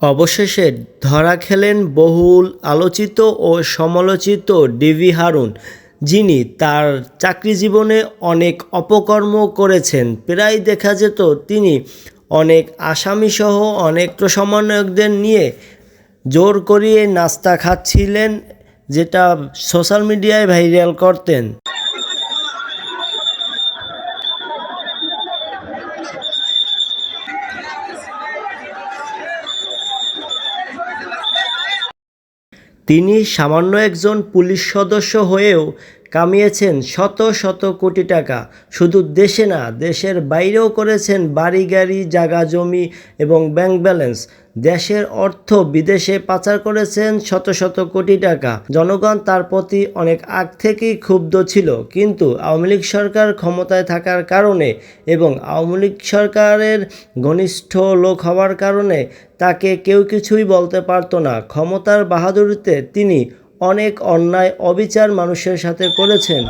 অবশেষে ধরা খেলেন বহুল আলোচিত ও সমালোচিত ডিভি হারুন, যিনি তার চাকরি জীবনে অনেক অপকর্ম করেছেন। প্রায় দেখা যেত তিনি অনেক আসামিসহ অনেক সমন্বয়কদের নিয়ে জোর করিয়ে নাস্তা খাচ্ছিলেন, যেটা সোশ্যাল মিডিয়ায় ভাইরাল করতেন। তিনি সামান্য একজন পুলিশ সদস্য হয়েও কামিয়েছেন শত শত কোটি টাকা। শুধু দেশে না, দেশের বাইরেও করেছেন বাড়ি, গাড়ি জাগা জমি এবং ব্যাংক ব্যালেন্স দেশের অর্থ বিদেশে পাচার করেছেন শত শত কোটি টাকা। জনগণ তার প্রতি অনেক আগ থেকেই ক্ষুব্ধ ছিল। কিন্তু আওয়ামী লীগ সরকার ক্ষমতায় থাকার কারণে এবং আওয়ামী লীগ সরকারের ঘনিষ্ঠ লোক হওয়ার কারণে তাকে কেউ কিছুই বলতে পারতো না। ক্ষমতার বাহাদুরিতে তিনি অনেক অন্যায় অবিচার মানুষের সাথে করেছেন।